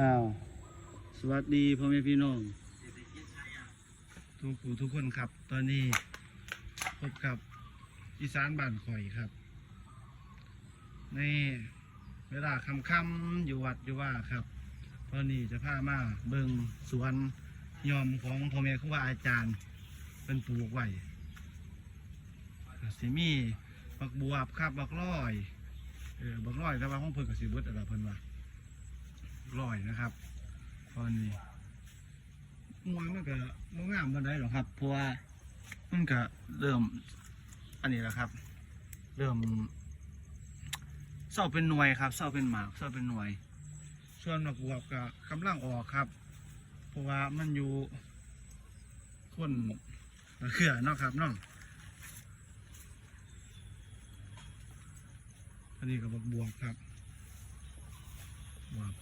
อ้าวสวัสดีพ่อแม่พี่น้องทุกผู้ทุกคนครับ ตอนนี้พบกับอีสานบ้านข่อยครับ ในเวลาคำค่ำอยู่วัดอยู่ว่าครับ ตอนนี้จะพามาเบิงสวนยอมของพ่อแม่ครูบาอาจารย์เป็นปลูกไว้สิมีบักบวบครับบักร้อยเออบักร้อยแต่ว่าของเพิ่นก็สิเบิดอะไรเพิ่นว่า ร้อยนะครับตอนนี้งวงมันก็บ่งามบ่ได้หรอกครับเพราะว่ามันก็เริ่ม อันนี้แหละครับ เริ่มเศร้าเป็นหน่วยครับเศร้าเป็นหมากเศร้าเป็นหน่วย ส่วนบักบวก็กำลังออกครับ เพราะว่ามันอยู่คนเครือเนาะครับเนาะอันนี้ก็บักบวบครับบวบ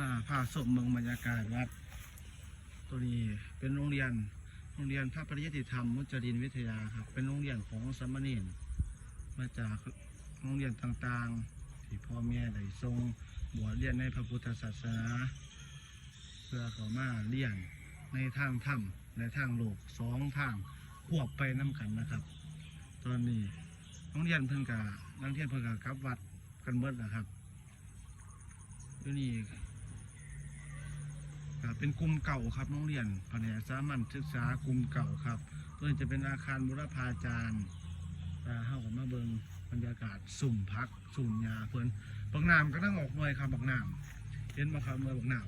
มาพาสมเมืองบรรยากาศวัด ตัวนี้เป็นโรงเรียนโรงเรียนพระปริยติธรรมมุจรินวิทยาครับ เป็นโรงเรียนของสมเณรมาจากโรงเรียนต่างๆ ที่พ่อแม่ได้ทรงบวชเรียนในพระพุทธศาสนาเพื่อเขามาเรียนในทางธรรมและทางโลกสองทางควบไปน้กันนะครับ ตอนนี้โรงเรียนเพิ่นกะนักเรียนเพิ่นกะกลับวัดกันเบิดนะครับตั เป็นกลุ่มเก่าครับโรงเรียนแผนกสามัญศึกษากลุ่มเก่าครับตัวนี้จะเป็นอาคารบุรพาจารย์ตาเฮากับมาเบิงบรรยากาศสุ่มพัก สุ่มยาเพิ่นบักน้ำก็ต้องออกหน่วยครับบักน้ำเห็นบ่ครับหน่วยบักน้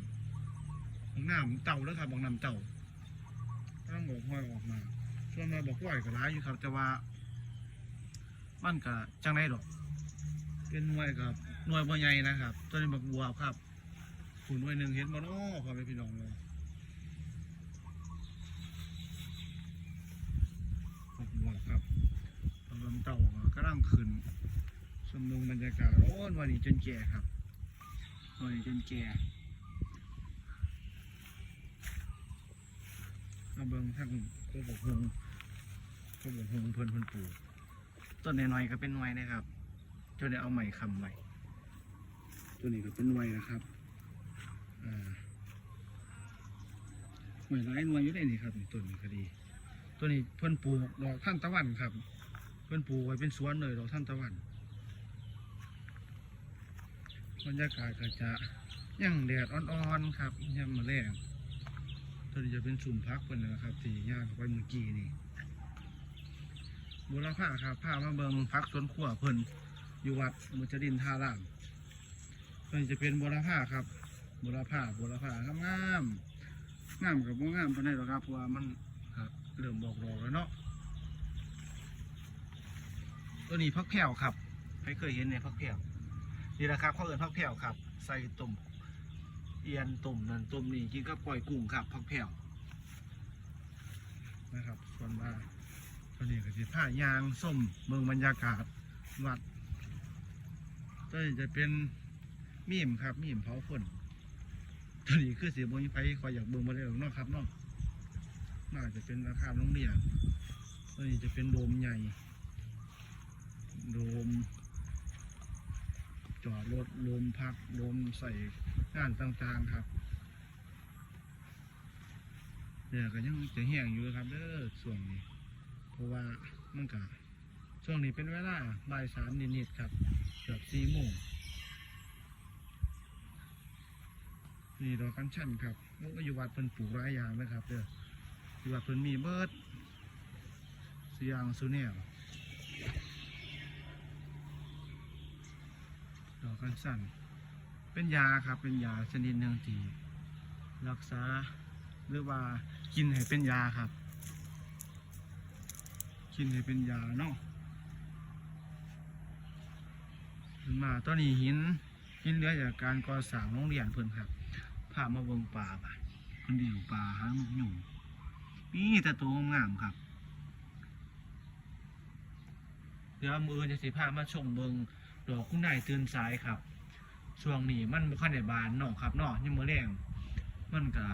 ำบักน้ำเต่าแล้วครับบักน้ำเต่าต้องบอกห้อยออกมาส่วนมาบอกว่าก็ร้ายอยู่ครับ แต่ว่ามันก็จังไรดอก เป็นหน่วยกับหน่วยบ่ใหญ่นะครับ ตัวนี้บักบัวครับ ขุนหน่วยหนึ่งเห็นบ่เนาะพ่อแม่พี่น้องเลยบักบัวครับบักน้ำเต่าก็กำลังขึ้นสมมุงบรรยากาศโอ้ยวันนี้จนแก่ครับวันนี้จนแก่มาเบิ่งทั้งก็บอกหงก็บอกหงเพิ่นเพิ่นปลูกต้นน้อยๆก็เป็นน่วยนะครับจนได้เอาใหม่คำไว้ตัวนี้ก็เป็นหน่วยนะครับอ่า หน่วยหลายหน่วยอยู่ได้นี่ครับนี่ต้นนี้ก็ดีตัวนี้เพิ่นปลูกดอกท่านตะวันครับ เพิ่นปลูกไว้เป็นสวนเลยดอกท่านตะวันบรรยากาศก็จะยังแดดอ่อนๆครับยังมาแรงตัวนี้จะเป็นสุ่มพักเพิ่นนะครับที่ย่างเข้าไปเมื่อกี้นี่บุรพาครับพามาเบิงพักสวนขัวเพิ่นอยู่วัดมุจดินท่ารามเพิ่นจะเป็นบุรพาครับบุรพาบุรพางามงามๆ งามกับบ่งามปานใดหรอกครับเพราะว่ามันเริ่มบอกดอกแล้วเนาะตัวนี้พักแผ่วครับใครเคยเห็นในพักแผ่วนี่แหละครับเขาเอิ้นพักแผ่วครับ ใส่ตุ่มเอียนตุ่มนั่นตุ่มนี่กินกับปล่อยกุ้งครับพักแผ่วนะครับส่วนว่าตอนนี้ก็สิผ้ายางส้มเมืองบรรยากาศวัดตัวนี้จะเป็นมีมครับมีมเผาฝน ตัวนี้คือสีบนไฟคอยอยากเบิ่งมาเลยเนาะครับเนาะน่าจะเป็นอาคารโรงเรียนตัวนี้จะเป็นโดมใหญ่ โดม จอดรถลมพักลมใส่งานต่างๆครับเนี่ยก็ยังจะแห้งอยู่ครับเด้อช่วงนี้ เพราะว่ามันก็ช่วงนี้เป็นเวลาบ่ายสามนิดๆครับเกือบสี่โมง นี่ดอกกัญชันครับโอ้อยู่วัดเพิ่นปลูกหลายอย่างนะครับเด้ออยู่วัดเพิ่นมีเบิร์ดสยางสุแนวดอกกันสั่นเป็นยาครับเป็นยาชนิดหนึ่งที่รักษาหรือว่ากินให้เป็นยาครับ กินให้เป็นยาเนาะมาตอนนี้หินหินเหลือจากการก่อสร้างโรงเรียนเพิ่นครับ พามาเบิ่งป่าบ่ะคนเลี้ยงปลาหางนกยุงนี่แต่ตัวงามๆครับ เดี๋ยวมือจะสิพามาชมเบิงดอกคุณนายตื่นสายครับช่วงนี้มันบ่คันได้บานเนาะครับเนาะยังมือแรงมันก็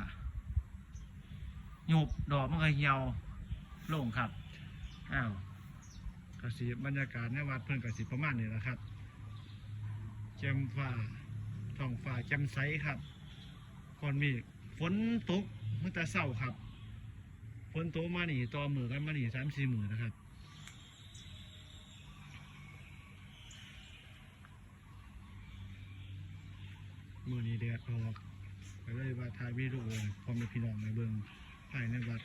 หยบดอกมันก็เหี่ยวลงครับอ้าวกสิบรรยากาศในวัดเพิ่นกสิประมาณนี้แหละครับแจ่มฟ้าท้องฟ้าแจ่มใสครับ ก่อนเมฆฝนตกเมื่อแต่เช้าครับฝนตกมาหนีต่อมือกันมาหนีสามสี่มือนะครับมือนี้แดดออกก็เลยว่าทายวิดีโอให้พ่อมพี่น้องในเบืองภายในวัด